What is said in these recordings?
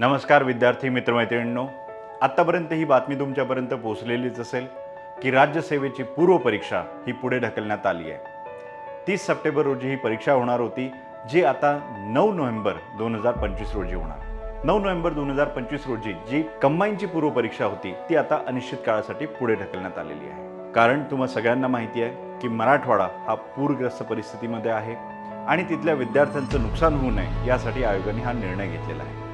नमस्कार विद्यार्थी मित्रमैत्रिणींनो. आत्तापर्यंत ही बातमी तुमच्यापर्यंत पोहोचलेलीच असेल की राज्यसेवेची पूर्वपरीक्षा ही पुढे ढकलण्यात आली आहे. तीस सप्टेंबर रोजी ही परीक्षा होणार होती जी आता नऊ नोव्हेंबर दोन हजार पंचवीस रोजी होणार. नऊ नोव्हेंबर दोन हजार पंचवीस रोजी जी कंबाईनची पूर्वपरीक्षा होती ती आता अनिश्चित काळासाठी पुढे ढकलण्यात आलेली आहे. कारण तुम्हा सगळ्यांना माहिती आहे की मराठवाडा हा पूरग्रस्त परिस्थितीमध्ये आहे आणि तिथल्या विद्यार्थ्यांचं नुकसान होऊ नये यासाठी आयोगाने हा निर्णय घेतलेला आहे.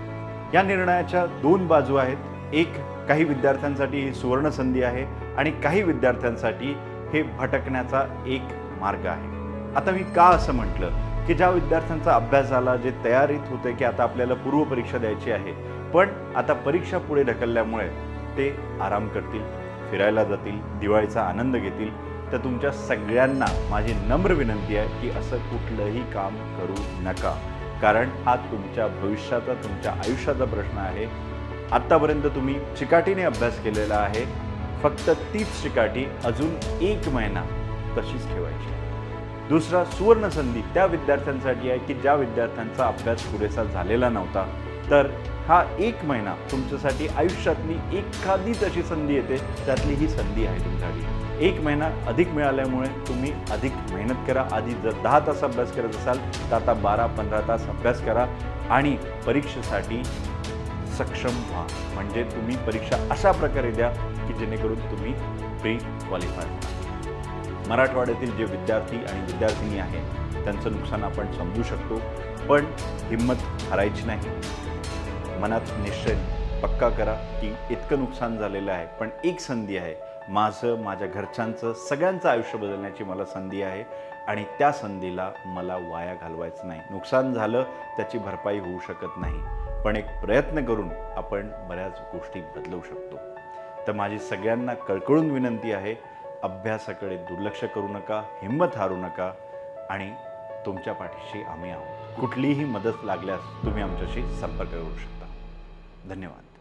या निर्णयाच्या दोन बाजू आहेत. एक काही विद्यार्थ्यांसाठी ही सुवर्ण संधी आहे आणि काही विद्यार्थ्यांसाठी हे भटकण्याचा एक मार्ग आहे. आता मी का असं म्हटलं? की ज्या विद्यार्थ्यांचा अभ्यास झाला जे तयारीत होते की आता आपल्याला पूर्वपरीक्षा द्यायची आहे पण आता परीक्षा पुढे ढकलल्यामुळे ते आराम करतील फिरायला जातील दिवाळीचा आनंद घेतील तर तुमच्या सगळ्यांना माझी नम्र विनंती आहे की असं कुठलंही काम करू नका. कारण हा तुमच्या भविष्याचा तुमच्या आयुष्याचा प्रश्न आहे. आत्तापर्यंत तुम्ही चिकाटीने अभ्यास केलेला आहे. फक्त तीच चिकाटी अजून एक महिना तशीच ठेवायची दुसरा सुवर्ण संधी त्या विद्यार्थ्यांसाठी आहे की ज्या विद्यार्थ्यांचा अभ्यास पुरेसा झालेला नव्हता. तर हा एक महिना तुमच्यासाठी आयुष्यातली एखादीच अशी संधी येते. त्यातली ही संधी आहे तुमच्यासाठी. एक महिना अधिक मिळाल्यामुळे तुम्ही अधिक मेहनत करा. आधी जर दहा तास अभ्यास करत असाल तर आता बारा पंधरा तास अभ्यास करा आणि परीक्षेसाठी सक्षम व्हा. म्हणजे तुम्ही परीक्षा अशा प्रकारे द्या की जेणेकरून तुम्ही प्री क्वालिफाय व्हा. मराठवाड्यातील जे विद्यार्थी आणि विद्यार्थिनी आहेत त्यांचं नुकसान आपण समजू शकतो पण हिंमत हरायची नाही. मनात निश्चय पक्का करा की इतकं नुकसान झालेलं आहे पण एक संधी आहे. माझं माझ्या घरच्यांचं सगळ्यांचं आयुष्य बदलण्याची मला संधी आहे. आणि त्या संधीला मला वाया घालवायचं नाही. नुकसान झालं त्याची भरपाई होऊ शकत नाही. पण एक प्रयत्न करून आपण बऱ्याच गोष्टी बदलवू शकतो. तर माझी सगळ्यांना कळकळून विनंती आहे अभ्यासाकडे दुर्लक्ष करू नका हिंमत हारू नका आणि तुमच्या पाठीशी आम्ही आहोत. कुठलीही मदत लागल्यास तुम्ही आमच्याशी संपर्क करू शकता. धन्यवाद.